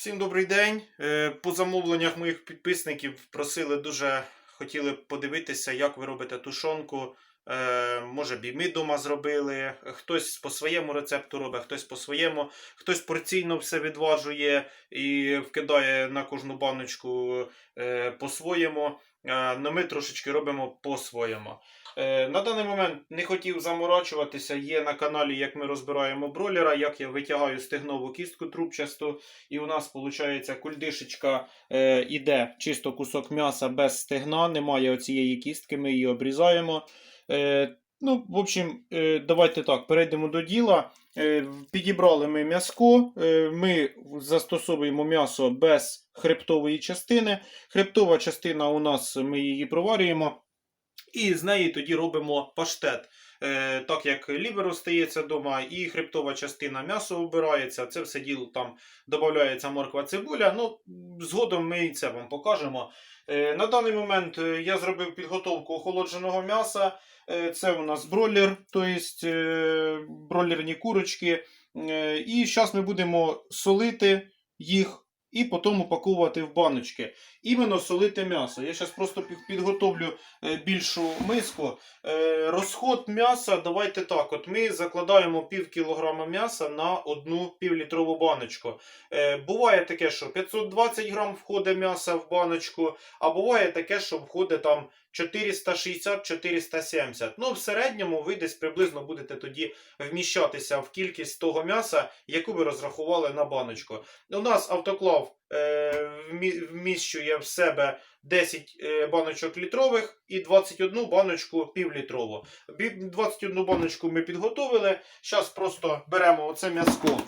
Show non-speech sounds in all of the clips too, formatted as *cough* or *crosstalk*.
Всім добрий день. Е, По замовленнях моїх підписників просили дуже хотіли подивитися, як ви робите тушонку. Е, Може, б і ми вдома зробили. Хтось по своєму рецепту робить, хтось по своєму, хтось порційно все відважує і вкидає на кожну баночку е, по-своєму. Але ми трошечки робимо по-своєму. Е, На даний момент не хотів заморачуватися. Є на каналі, як ми розбираємо бройлера, як я витягаю стегнову кістку трубчасту. І у нас виходить кульдишечка е, іде чисто кусок м'яса без стегна, немає оцієї кістки, ми її обрізаємо. Е, ну, в общем, е, давайте так, перейдемо до діла. Е, підібрали ми м'яско, ми застосовуємо м'ясо без хребтової частини. Хребтова частина у нас ми її проварюємо. І з неї тоді робимо паштет. Е, так як лівер остається вдома, і хребтова частина м'ясо обирається, це все діло там додається морква цибуля. Ну, згодом ми і це вам покажемо. Е, на даний момент е, я зробив підготовку охолодженого м'яса. Це у нас бройлер, тобто бройлерні курочки. І зараз ми будемо солити їх і потім упаковувати в баночки. Іменно солити м'ясо. Я зараз просто підготовлю е, більшу миску. Е, Розход м'яса, давайте так. От ми закладаємо пів кілограма м'яса на одну півлітрову баночку. Е, Буває таке, що 520 грам входить м'яса в баночку, а буває таке, що входить там 460-470. Ну, в середньому ви десь приблизно будете тоді вміщатися в кількість того м'яса, яку ви розрахували на баночку. У нас автоклав е, вміщує в себе 10 е, баночок літрових і 21 баночку півлітрову. 21 баночку ми підготовили. Зараз просто беремо оце м'яско,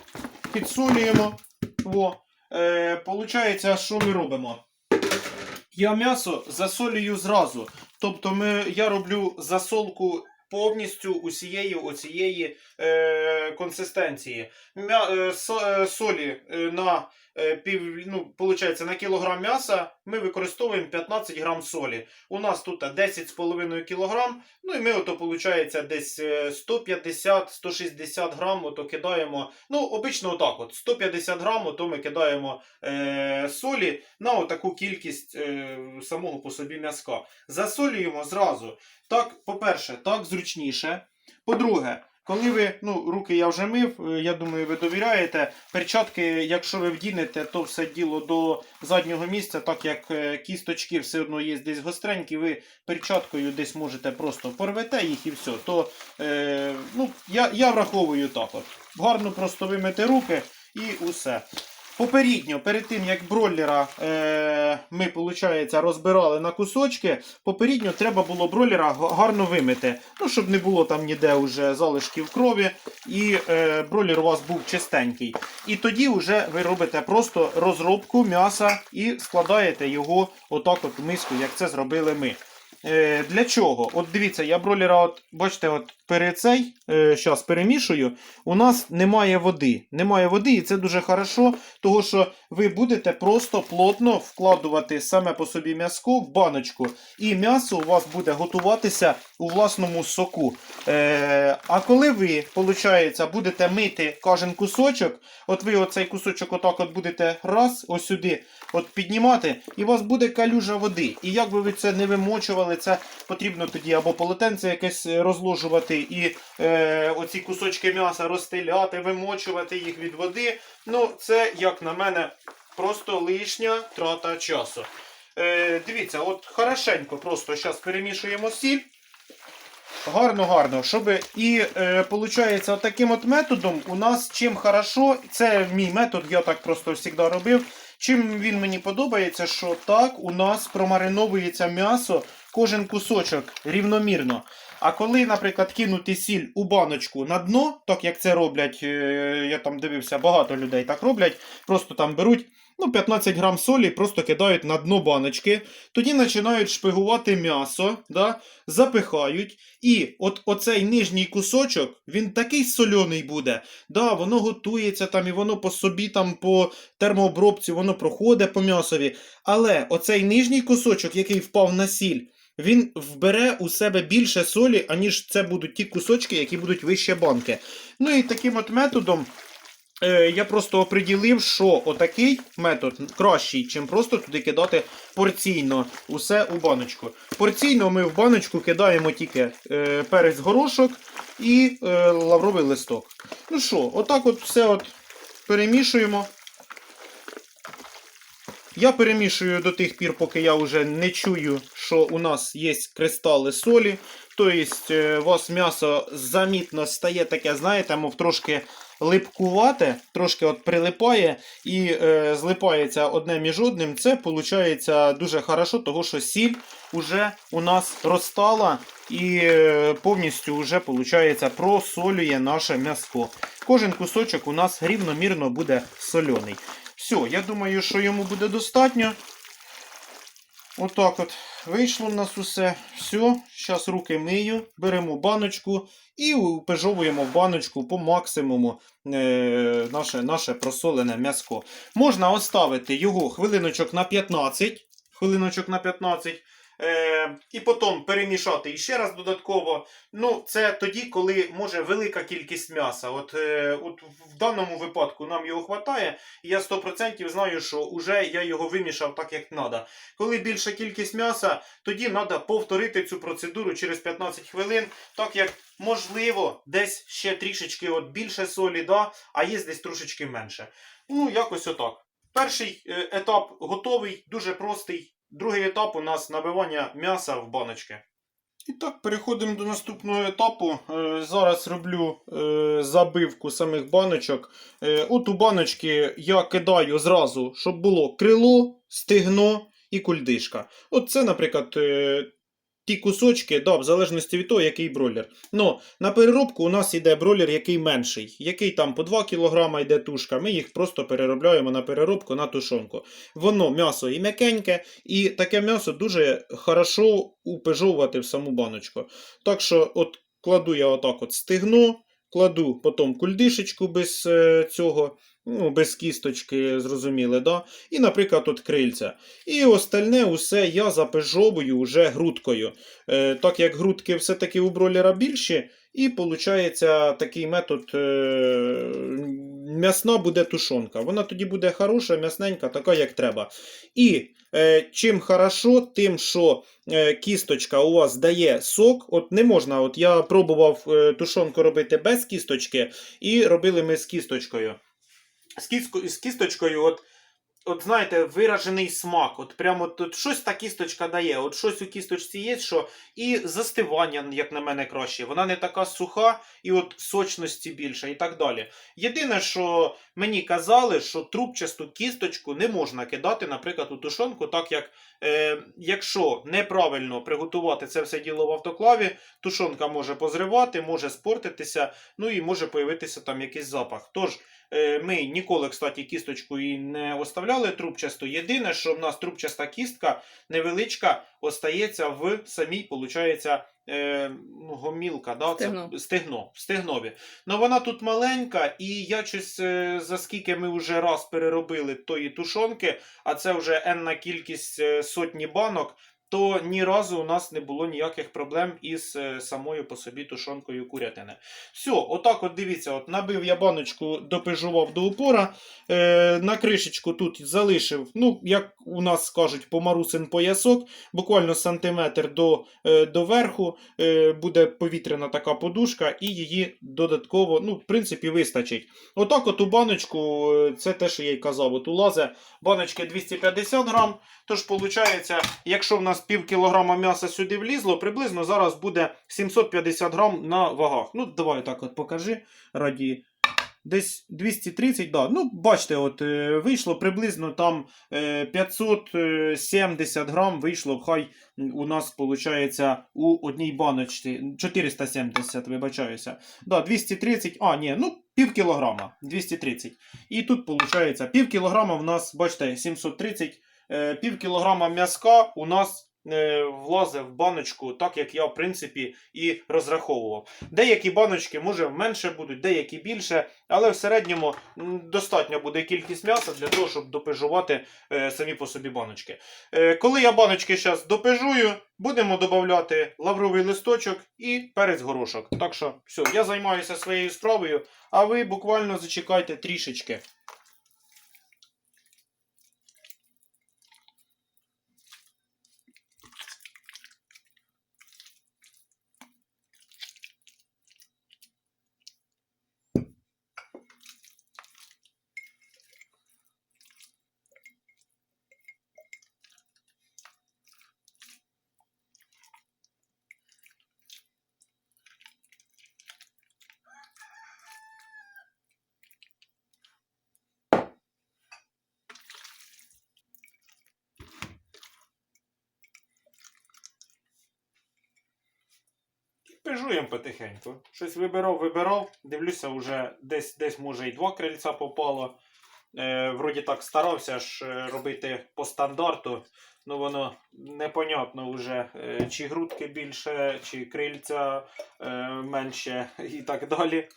підсолюємо. Во. Е, получається, що ми робимо? Я м'ясо засолюю зразу. Тобто ми, я роблю засолку повністю усієї оцієї е, консистенції. М'я, е, со, е, солі е, на пів, ну, получається, на кілограм м'яса ми використовуємо 15 грам солі. У нас тут 10,5 кілограм, ну і ми ото, получається, десь е, 150-160 грам ото кидаємо. Ну, обично отак от, 150 грам ото ми кидаємо е, солі на отаку кількість е, самого по собі м'язка. Засолюємо зразу. Так, по-перше, так зручніше. По-друге, коли ви, ну, руки я вже мив, е, я думаю, ви довіряєте. Перчатки, якщо ви вдінете, то все діло до заднього місця, так як е, кісточки все одно є десь гостренькі, ви перчаткою десь можете просто порвете їх і все. То е, ну, я, я враховую так. от. Гарно просто вимити руки і усе. Попередньо, перед тим як бройлера е, ми, виходить, розбирали на кусочки, попередньо треба було бройлера гарно вимити. Ну, щоб не було там ніде вже залишків крові, і е, бройлер у вас був чистенький. І тоді вже ви робите просто розробку м'яса і складаєте його отак от в миску, як це зробили ми. Е, для чого? От дивіться, я бройлера, от, бачите, от перед цей, е, перемішую, у нас немає води. Немає води, і це дуже хорошо, тому що ви будете просто плотно вкладувати саме по собі м'яско в баночку, і м'ясо у вас буде готуватися у власному соку. Е, а коли ви, виходить, будете мити кожен кусочок, от ви оцей кусочок отак от будете раз, ось сюди, от піднімати, і у вас буде калюжа води. І як би ви це не вимочували, це потрібно тоді або полотенце якесь розложувати і е, оці кусочки м'яса розстеляти, вимочувати їх від води. Ну, це, як на мене, просто лишня трата часу. Е, дивіться, от хорошенько просто зараз перемішуємо сіль. Гарно, гарно, щоб і е, получається от таким от методом у нас чим хорошо, це мій метод, я так просто завжди робив. Чим він мені подобається, що так у нас промариновується м'ясо, кожен кусочок рівномірно. А коли, наприклад, кинути сіль у баночку на дно, так як це роблять, е, я там дивився, багато людей так роблять, просто там беруть ну, 15 грам солі, просто кидають на дно баночки, тоді починають шпигувати м'ясо, да, запихають, і от оцей нижній кусочок, він такий соляний буде, да, воно готується там, і воно по собі там по термообробці, воно проходить по м'ясові. Але оцей нижній кусочок, який впав на сіль, він вбере у себе більше солі, аніж це будуть ті кусочки, які будуть вище банки. Ну і таким от методом е, я просто оприділив, що отакий метод кращий, чим просто туди кидати порційно усе у баночку. Порційно ми в баночку кидаємо тільки е, перець горошок і е, лавровий листок. Ну що, отак от все от перемішуємо. Я перемішую до тих пір, поки я вже не чую, що у нас є кристали солі. Тобто, е, у вас м'ясо замітно стає таке, знаєте, мов трошки липкувате, трошки от прилипає і е, злипається одне між одним. Це виходить дуже хорошо, тому що сіль вже у нас розтала і е, повністю вже виходить, просолює наше м'ясо. Кожен кусочок у нас рівномірно буде соляний. Все, я думаю, що йому буде достатньо. Отак от вийшло в нас усе. Все, зараз руки мию, беремо баночку і упежовуємо в баночку по максимуму е, наше, наше просолене м'яско. Можна оставити його хвилиночок на 15. Хвилиночок на 15. Е, і потім перемішати ще раз додатково. Ну, це тоді, коли може велика кількість м'яса. От, е, от в даному випадку нам його вистачає, і я 100% знаю, що вже я його вимішав так, як треба. Коли більша кількість м'яса, тоді треба повторити цю процедуру через 15 хвилин, так як можливо десь ще трішечки от більше солі, да, а є десь трошечки менше. Ну, якось отак. Перший е, етап готовий, дуже простий. Другий етап у нас набивання м'яса в баночки. І так, переходимо до наступного етапу. Е, Зараз роблю е, забивку самих баночок. Е, От у баночки я кидаю зразу, щоб було крило, стегно і кульдишка. От це, наприклад, ті кусочки, да, в залежності від того, який бройлер. Ну, на переробку у нас йде бройлер, який менший, який там по 2 кг йде тушка. Ми їх просто переробляємо на переробку на тушонку. Воно м'ясо і м'якеньке, і таке м'ясо дуже хорошо упежовувати в саму баночку. Так що, от кладу я отак от стегно, кладу потім кульдишечку без е, цього. Ну, без кісточки, зрозуміли, да? І, наприклад, от крильця. І остальне усе я запежовую вже грудкою. Е, так як грудки все-таки у бройлера більші, і виходить такий метод е, м'ясна буде тушонка. Вона тоді буде хороша, м'ясненька, така, як треба. І чим хорошо, тим, що е, кісточка у вас дає сок. От не можна, от я пробував е, тушонку робити без кісточки, і робили ми з кісточкою. З кісточкою, от, от знаєте, виражений смак. От прямо тут щось та кісточка дає. От щось у кісточці є, що і застивання, як на мене, краще. Вона не така суха, і от сочності більше, і так далі. Єдине, що мені казали, що трубчасту кісточку не можна кидати, наприклад, у тушонку, так як е, якщо неправильно приготувати це все діло в автоклаві, тушонка може позривати, може спортитися, ну і може появитися там якийсь запах. Тож. Е, Ми ніколи, кстати, кісточку і не оставляли трубчасту. Єдине, що в нас трубчаста кістка невеличка остається в самій, виходить, е, ну, гомілка, да? Стегно. Це стегно, в стегнові. Ну вона тут маленька, і я щось, е, за скільки ми вже раз переробили тої тушонки, а це вже енна кількість сотні банок. То ні разу у нас не було ніяких проблем із е, самою по собі тушонкою курятини. Все, отак от дивіться, от набив я баночку, допижував до упора. Е, на кришечку тут залишив, ну, як у нас кажуть, помарусин поясок, буквально сантиметр до, е, до верху. Е, буде повітряна така подушка, і її додатково, ну, в принципі, вистачить. Отак от у баночку, е, це те, що я й казав, от улазе баночки 250 грам. Тож, виходить, якщо в нас пів кілограма м'яса сюди влізло, приблизно зараз буде 750 грам на вагах. Ну, давай так от покажи. Раді. Десь 230, да. Ну, бачите, от е, вийшло приблизно там е, 570 грам вийшло, хай у нас виходить у одній баночці 470, вибачаюся. Да, 230, а, ні, ну пів кілограма, 230. І тут виходить пів кілограма в нас, бачите, 730, е, пів кілограма м'язка у нас е, влазить в баночку, так як я, в принципі, і розраховував. Деякі баночки, може, менше будуть, деякі більше, але в середньому достатньо буде кількість м'яса для того, щоб допежувати е, самі по собі баночки. Е, коли я баночки зараз допежую, будемо додати лавровий листочок і перець горошок. Так що, все, я займаюся своєю справою, а ви буквально зачекайте трішечки. Пежуємо потихеньку. Щось вибирав, вибирав. Дивлюся, вже десь, десь може і два крильця попало. Е, вроді так старався ж е, робити по стандарту. Ну воно непонятно вже, е, чи грудки більше, чи крильця е, менше і так далі.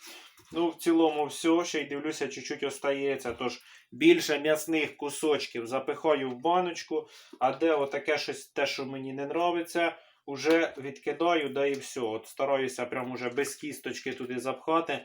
Ну, в цілому все, ще й дивлюся, чуть-чуть остається. Тож більше м'ясних кусочків запихаю в баночку, а де отаке щось те, що мені не нравиться, уже відкидаю, да і все. От стараюся прям уже без кісточки туди запхати,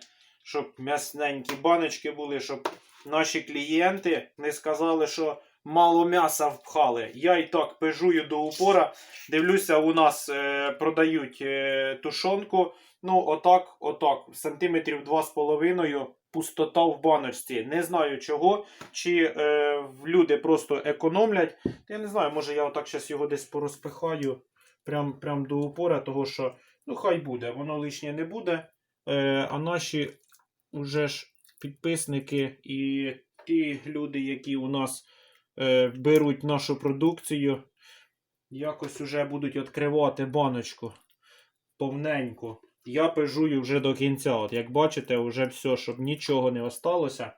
щоб м'ясненькі баночки були, щоб наші клієнти не сказали, що мало м'яса впхали. Я і так пежую до упора. Дивлюся, у нас е, продають е, тушонку. Ну, отак, отак, сантиметрів 2,5 пустота в баночці. Не знаю чого. Чи е, люди просто економлять. Я не знаю, може я отак зараз його десь порозпихаю прям, прям до упора, того що ну хай буде, воно лишнє не буде. Е, а наші уже ж підписники і ті люди, які у нас е, беруть нашу продукцію, якось уже будуть відкривати баночку повненьку. Я пежую вже до кінця. От як бачите, вже все, щоб нічого не осталося.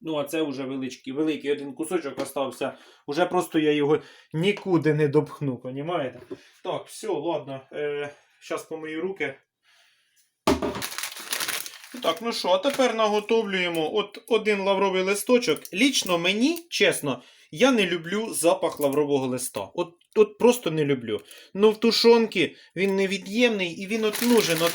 Ну, а це вже величкий, великий один кусочок остався. Уже просто я його нікуди не допхну, понімаєте? Так, все, ладно. Е, Зараз помию руки. Так, ну що, а тепер наготовлюємо от один лавровий листочок. Лічно мені, чесно, я не люблю запах лаврового листа. От, от просто не люблю. Ну в тушонки він невід'ємний і він от нужен. От,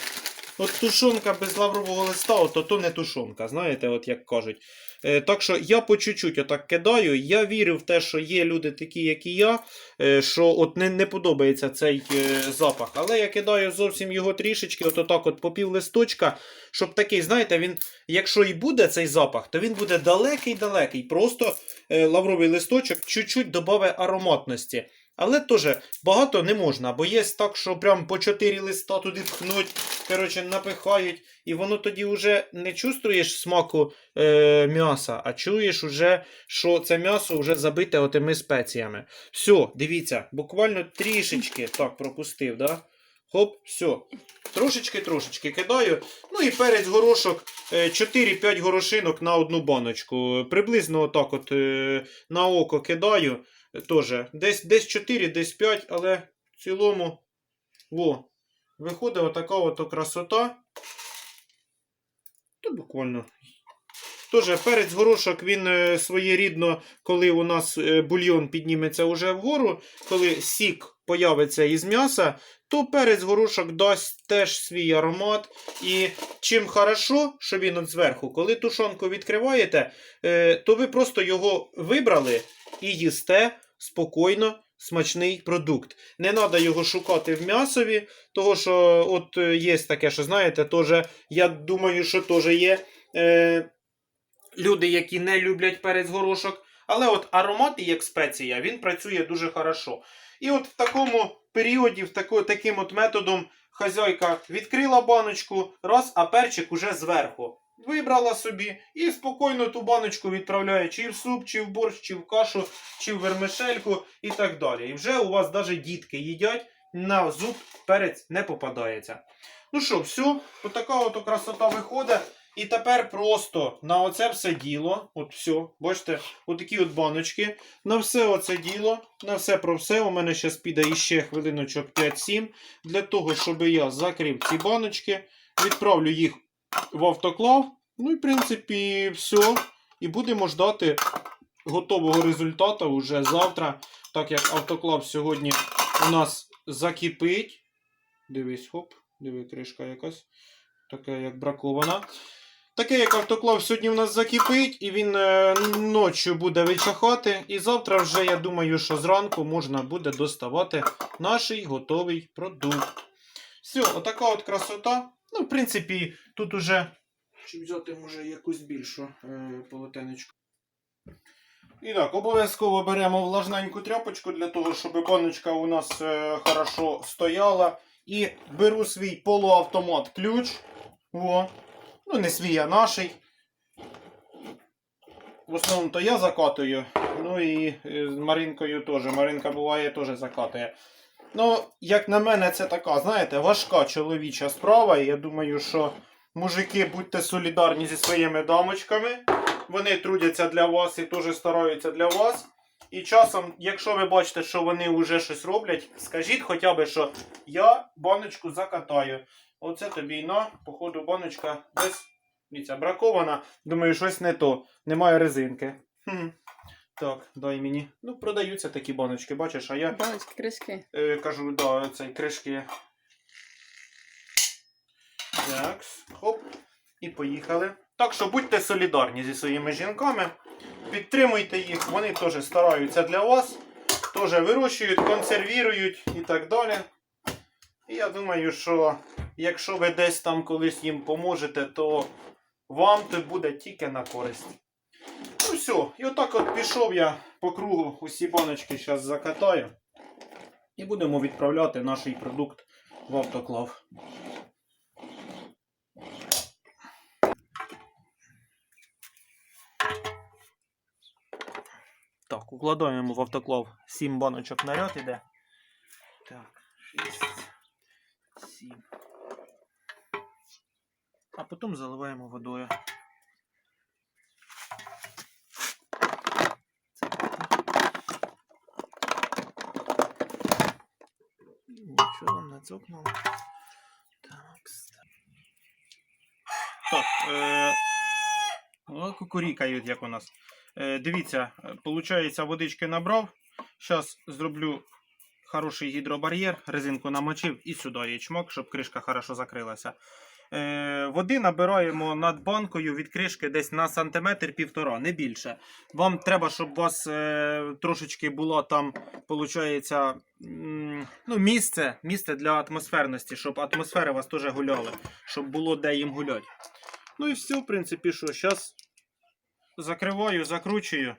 от тушонка без лаврового листа, от, то не тушонка, знаєте, от як кажуть. Е, так що я по чуть-чуть отак кидаю. Я вірю в те, що є люди такі, як і я, е, що от не, не подобається цей е, запах. Але я кидаю зовсім його трішечки, от отак от по пів листочка, щоб такий, знаєте, він, якщо і буде цей запах, то він буде далекий-далекий. Просто лавровий листочок чуть-чуть додає ароматності. Але теж багато не можна, бо є так, що прям по 4 листа туди пхнуть, коротше, напихають, і воно тоді вже не чувствуєш смаку е, м'яса, а чуєш уже, що це м'ясо вже забите отими спеціями. Все, дивіться, буквально трішечки так пропустив, да? Хоп, все. Трошечки-трошечки кидаю. Ну і перець горошок е, 4-5 горошинок на одну баночку. Приблизно отак от е, на око кидаю. Тоже. Десь, десь 4, десь 5, але в цілому во, виходить отака от красота. То буквально. Тоже перець горошок, він е, своєрідно, коли у нас е, бульйон підніметься уже вгору, коли сік появиться із м'яса, то перець горошок дасть теж свій аромат. І чим хорошо, що він от зверху, коли тушонку відкриваєте, е, то ви просто його вибрали і їсте спокійно. Смачний продукт. Не треба його шукати в м'ясові, того що от е, є таке, що знаєте, теж, я думаю, що теж є е, люди, які не люблять перець горошок. Але от аромат і як спеція, він працює дуже хорошо. І от в такому періоді, в тако, таким от методом, хазяйка відкрила баночку, раз, а перчик уже зверху. Вибрала собі і спокійно ту баночку відправляє чи в суп, чи в борщ, чи в кашу, чи в вермишельку і так далі. І вже у вас навіть дітки їдять, на зуб перець не попадається. Ну що, все, отака от красота виходить. І тепер просто на оце все діло, от все, бачите, отакі от баночки. На все оце діло, на все про все. У мене зараз піде іще хвилиночок 5-7. Для того, щоб я закрив ці баночки, відправлю їх в автоклав. Ну і в принципі все. І будемо ждати готового результату вже завтра, так як автоклав сьогодні у нас закипить. Дивись, хоп, диви, кришка якась. Така як бракована. Таке, як автоклав сьогодні в нас закипить, і він е, ночі буде вичахати. І завтра вже, я думаю, що зранку можна буде доставати наш готовий продукт. Все, отака от красота. Ну, в принципі, тут уже. Чи взяти може якусь більшу е, полотенечку. І так, обов'язково беремо влажненьку тряпочку для того, щоб баночка у нас е, хорошо стояла. І беру свій полуавтомат ключ. О. Ну, не свій, а наший. В основному то я закатую. Ну і е, з Маринкою теж. Маринка буває теж закатує. Ну, як на мене, це така, знаєте, важка чоловіча справа. І я думаю, що мужики, будьте солідарні зі своїми дамочками. Вони трудяться для вас і теж стараються для вас. І часом, якщо ви бачите, що вони вже щось роблять, скажіть хоча б, що я баночку закатаю. Оце тобі на, походу, баночка десь бракована. Думаю, щось не то. Немає резинки. Хм. Так, дай мені. Ну, продаються такі баночки, бачиш, а я Баночки, кришки. е, кажу, да, цей кришки. Так, хоп. І поїхали. Так що будьте солідарні зі своїми жінками. Підтримуйте їх, вони теж стараються для вас. Теж вирощують, консервірують і так далі. І я думаю, що якщо ви десь там колись їм поможете, то вам це буде тільки на користь. Ну все, і отак от пішов я по кругу усі баночки зараз закатаю. І будемо відправляти наш продукт в автоклав. Так, укладаємо в автоклав 7 баночок наряд іде. Так, 6, 7. А потім заливаємо водою. Нічого не цокнуло. Так. Е... о, кукурікають, як у нас. Е, дивіться, виходить, водички набрав. Зараз зроблю хороший гідробар'єр, резинку намочив і сюди є чмок, щоб кришка хорошо закрилася. Е, води набираємо над банкою від кришки десь на сантиметр півтора, не більше. Вам треба, щоб у вас е, трошечки було там, виходить, ну, місце, місце для атмосферності, щоб атмосфери вас теж гуляли, щоб було де їм гуляти. Ну і все, в принципі, що зараз закриваю, закручую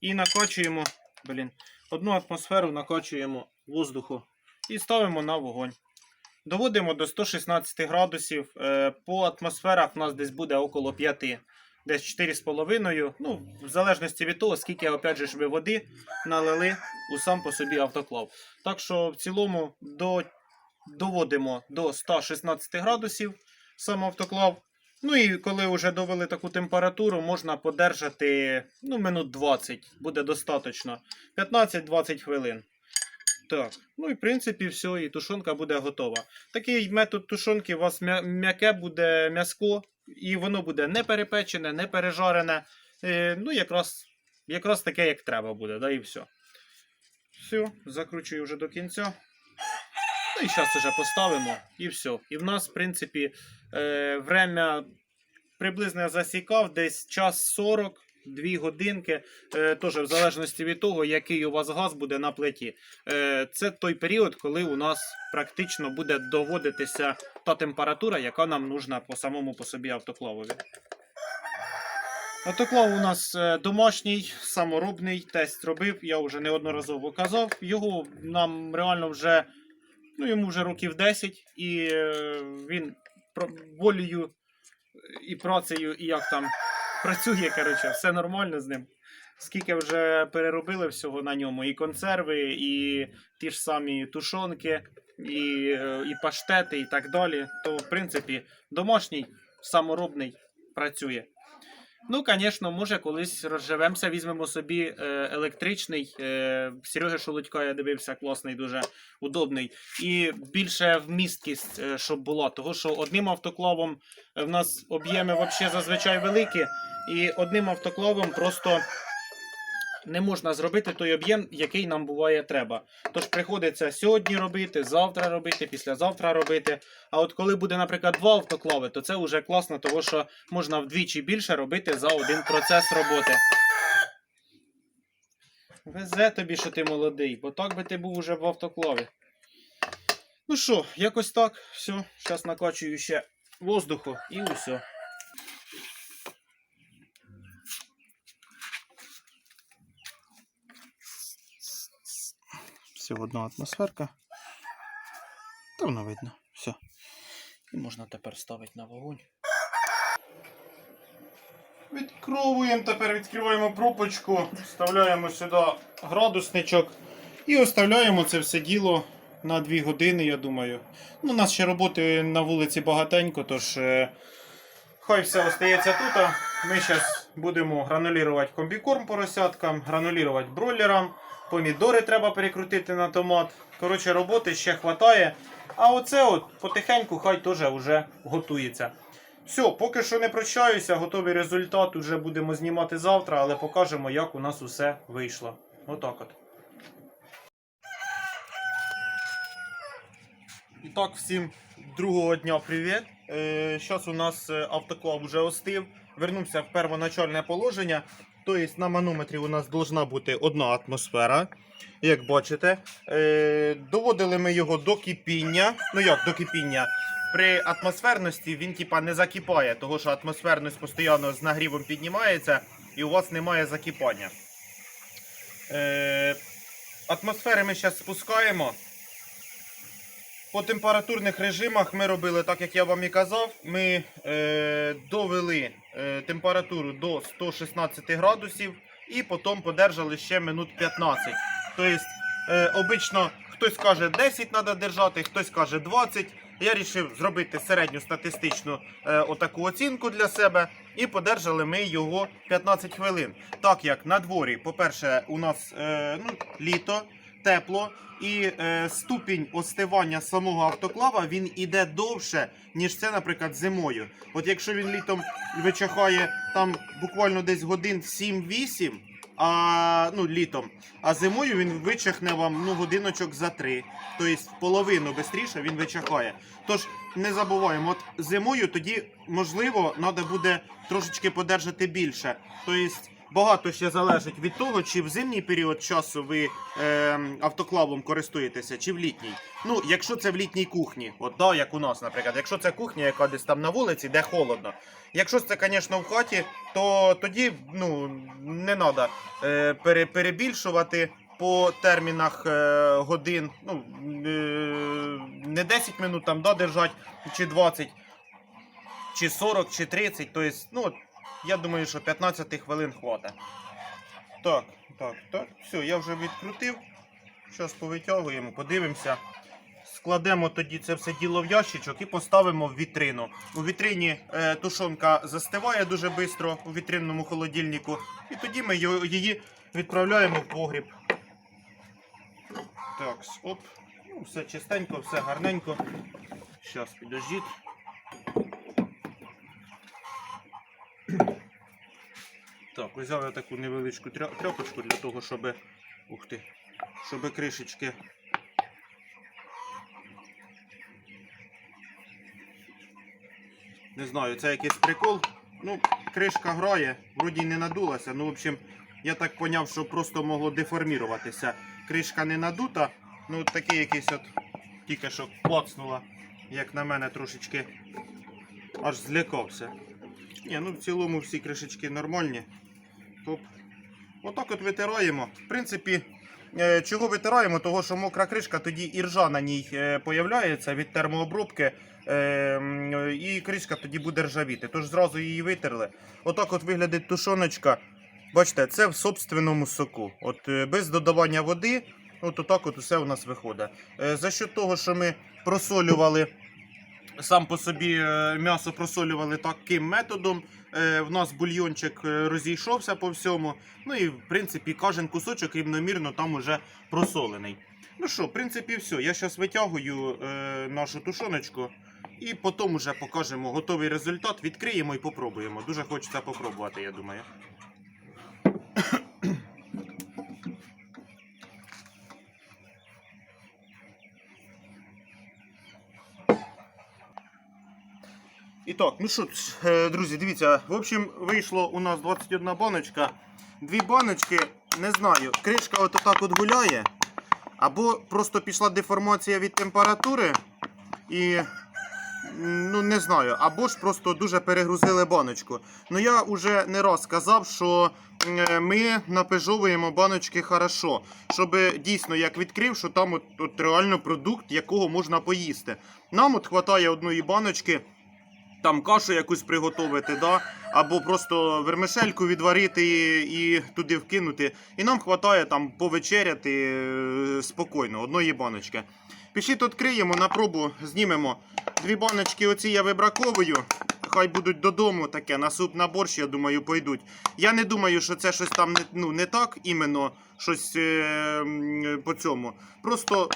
і накачуємо, блін, одну атмосферу накачуємо воздуху і ставимо на вогонь. Доводимо до 116 градусів. Е, По атмосферах у нас десь буде около 5, десь 4,5. Ну, в залежності від того, скільки опять же, ви води налили у сам по собі автоклав. Так що в цілому до, доводимо до 116 градусів сам автоклав. Ну і коли вже довели таку температуру, можна подержати ну, минут 20, буде достатньо. 15-20 хвилин. Так, ну і в принципі все, і тушонка буде готова. Такий метод тушонки у вас м'яке буде м'яско, і воно буде не перепечене, не пережарене. Е, ну, якраз, якраз таке, як треба буде, да, і все. Все, закручую вже до кінця. Ну і зараз вже поставимо, і все. І в нас, в принципі, е, время приблизно засікав, десь час 40. Дві годинки, е, теж в залежності від того, який у вас газ буде на плиті. Е, це той період, коли у нас практично буде доводитися та температура, яка нам нужна по самому по собі автоклавові. Автоклав у нас е, домашній, саморобний, тест робив, я вже неодноразово казав. Його нам реально вже, ну йому вже років 10, і він волею і працею, і як там працює, коротше, все нормально з ним. Скільки вже переробили всього на ньому, і консерви, і ті ж самі тушонки, і, е, і паштети, і так далі. То, в принципі, домашній, саморобний, працює. Ну, звісно, може, колись розживемося, візьмемо собі е, електричний. Е, Сереги Шолодько, я дивився, класний, дуже удобний. І більше вмісткість, е, щоб була. Того, що одним автоклавом в нас об'єми взагалі зазвичай великі, і одним автоклавом просто не можна зробити той об'єм, який нам буває треба. Тож приходиться сьогодні робити, завтра робити, післязавтра робити. А от коли буде, наприклад, два автоклави, то це вже класно, тому що можна вдвічі більше робити за один процес роботи. Везе тобі, що ти молодий, бо так би ти був уже в автоклаві. Ну що, якось так. Все, зараз накачую ще воздуху і усе. Всього одна атмосферка. Та воно видно. Все. І можна тепер ставити на вогонь. Відкровуємо, тепер відкриваємо пробочку, вставляємо сюди градусничок і оставляємо це все діло на 2 години, я думаю. Ну, у нас ще роботи на вулиці багатенько, тож е, хай все остається тут. Ми зараз будемо гранулювати комбікорм поросяткам, гранулювати бройлерам, помідори треба перекрутити на томат. Коротше, роботи ще вистачає. А оце от потихеньку хай теж вже готується. Все, поки що не прощаюся, готовий результат вже будемо знімати завтра, але покажемо, як у нас усе вийшло. Отак от. І так, всім другого дня привіт. Е, Зараз у нас е, автоклав вже остив. Вернувся в первоначальне положення. Тобто на манометрі у нас должна бути одна атмосфера. Як бачите, Е, доводили ми його до кипіння. Ну як до кипіння? При атмосферності він типа не закипає, тому що атмосферність постійно з нагрівом піднімається і у вас немає закипання. Е, атмосфери ми зараз спускаємо. По температурних режимах ми робили так, як я вам і казав. Ми е, довели температуру до 116 градусів і потім подержали ще минут 15. Тобто, е, обично хтось каже 10 треба держати, хтось каже 20. Я вирішив зробити середню статистичну е, отаку оцінку для себе і подержали ми його 15 хвилин. Так як на дворі, по-перше, у нас е, ну, літо, тепло, і е, ступінь остивання самого автоклава він іде довше, ніж це, наприклад, зимою. От якщо він літом вичахає там буквально десь годин 7-8, а, ну, літом, а зимою він вичахне вам ну, годиночок за 3. Тобто половину швидше він вичахає. Тож не забуваємо, от зимою тоді, можливо, треба буде трошечки подержати більше. Тобто багато ще залежить від того, чи в зимній період часу ви е, автоклавом користуєтеся, чи в літній. Ну, якщо це в літній кухні, от да, як у нас, наприклад, якщо це кухня, яка десь там на вулиці, де холодно. Якщо це, звісно, в хаті, то тоді ну, не треба е, пере, перебільшувати по термінах е, годин. Ну, е, не 10 минут там да, держать, чи 20, чи 40, чи 30. Тобто, ну, я думаю, що 15 хвилин хватить. Так, так, так. Все, я вже відкрутив. Зараз повитягуємо, подивимося. Складемо тоді це все діло в ящичок і поставимо в вітрину. У вітрині е, тушонка застиває дуже швидко у вітринному холодильнику. І тоді ми її відправляємо в погріб. Так, оп. Ну, все чистенько, все гарненько. Зараз підождіть. Так, взяв я таку невеличку тря- тряпочку для того, щоб. Ух ти, щоб кришечки. Не знаю, це якийсь прикол. Ну, кришка грає, вроді не надулася. Ну, в общем, я так поняв, що просто могло деформіруватися. Кришка не надута, ну такий якийсь от тільки що клацнула, як на мене трошечки аж злякався. Ні, ну в цілому всі кришечки нормальні. Топ. Отак от витираємо. В принципі, е, чого витираємо? Того, що мокра кришка, тоді і ржа на ній е, появляється від термообробки. е, І кришка тоді буде ржавіти. Тож зразу її витерли. Отак от виглядить тушоночка. Бачите, це в собственному соку. От без додавання води, от отак от усе у нас виходить. За що того, що ми просолювали сам по собі е, м'ясо просолювали таким методом. Е, В нас бульйончик е, розійшовся по всьому. Ну і в принципі кожен кусочок рівномірно там уже просолений. Ну що, в принципі, все. Я зараз витягую нашу тушоночку і потім уже покажемо готовий результат. Відкриємо і попробуємо. Дуже хочеться попробувати, я думаю. Так, ну що, е, друзі, дивіться, в общем, вийшло у нас 21 баночка. Дві баночки, не знаю, кришка от так от гуляє, або просто пішла деформація від температури і. Ну, не знаю, або ж просто дуже перегрузили баночку. Ну я вже не раз сказав, що е, ми напежовуємо баночки хорошо, щоб дійсно як відкрив, що там от, от реально продукт, якого можна поїсти. Нам от хватає одної баночки там кашу якусь приготувати, да? або просто вермишельку відварити і, і туди вкинути. І нам вистачає там повечеряти е, спокійно, одної баночки. Пішли тут криємо на пробу, знімемо. Дві баночки оці я вибраковую. Хай будуть додому таке, на суп на борщ, я думаю, пойдуть. Я не думаю, що це щось там не, ну, не так іменно щось е, по цьому. Просто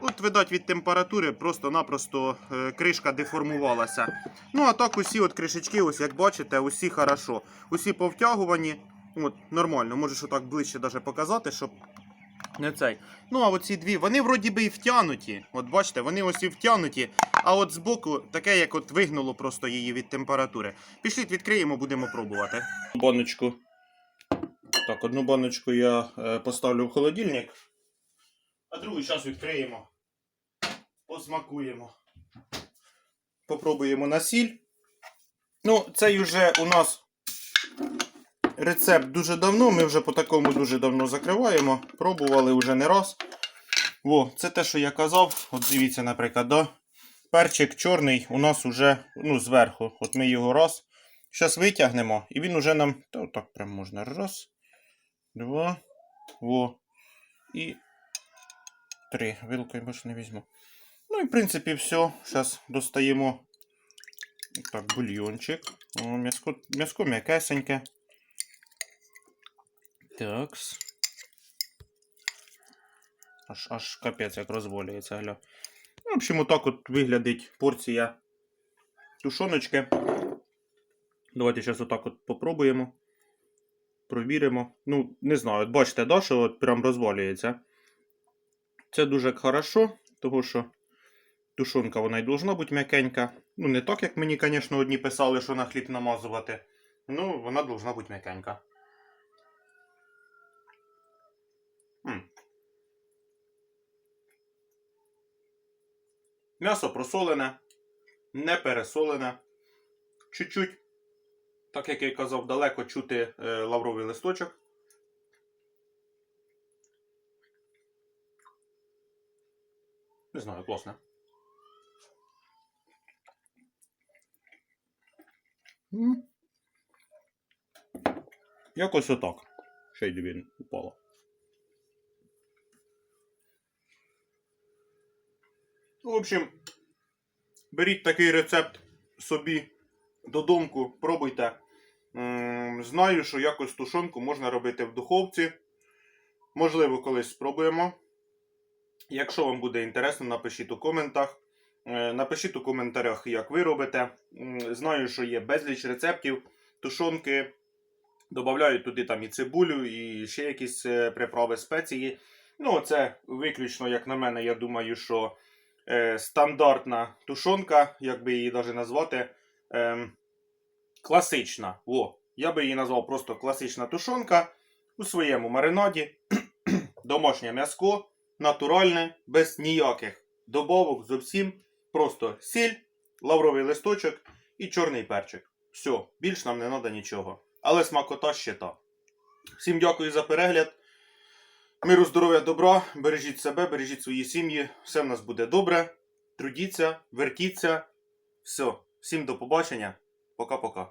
От, видать, від температури просто-напросто е, кришка деформувалася. Ну, а так усі от кришечки, ось як бачите, усі хорошо. Усі повтягувані. От, нормально, можеш отак ближче даже показати, щоб не цей. Ну, а оці дві, вони вроді би і втянуті. От бачите, вони ось і втянуті, а от збоку таке, як от вигнуло просто її від температури. Пішліть, відкриємо, будемо пробувати. Баночку. Так, одну баночку я е, поставлю в холодильник. А другу зараз відкриємо. Посмакуємо. Попробуємо на сіль. Ну, цей вже у нас рецепт дуже давно. Ми вже по такому дуже давно закриваємо. Пробували вже не раз. О, це те, що я казав. От дивіться, наприклад, да? перчик чорний у нас уже ну, зверху. От ми його раз. Зараз витягнемо, і він уже нам. Та отак прям можна. Раз, два. О. І Три. Вилкою більше не візьму. Ну і в принципі все. Зараз достаємо так, бульйончик. М'яско, м'якесеньке. Такс. Аж, аж капець як розволюється, гля. Ну, в общем, отак от виглядить порція тушоночки. Давайте зараз отак от попробуємо. Провіримо. Ну, не знаю, от бачите, да, що от прям розвалюється. Це дуже хорошо, тому що тушонка вона й должна бути м'якенька. Ну, не так, як мені, звісно, одні писали, що на хліб намазувати. Ну, вона должна бути м'якенька. М'ясо просолене, не пересолене. Чуть-чуть, так як я казав, далеко чути е, лавровий листочок. Не знаю, класно. М. Якось отак. Ще й дві упало. В общем, беріть такий рецепт собі додому, пробуйте. Знаю, що якось тушонку можна робити в духовці. Можливо, колись спробуємо. Якщо вам буде інтересно, напишіть у коментах. Е, Напишіть у коментарях, як ви робите. Знаю, що є безліч рецептів, тушонки. Добавляють туди там і цибулю, і ще якісь е, приправи, спеції. Ну, це виключно, як на мене, я думаю, що е, стандартна тушонка, як би її навіть назвати, е, класична. О, я би її назвав просто класична тушонка у своєму маринаді, *clears throat* домашнє м'яско натуральне, без ніяких добавок зовсім. Просто сіль, лавровий листочок і чорний перчик. Все, більш нам не треба нічого. Але смакота ще та. Всім дякую за перегляд. Миру, здоров'я, добра. Бережіть себе, бережіть свої сім'ї. Все в нас буде добре. Трудіться, вертіться. Все. Всім до побачення. Пока-пока.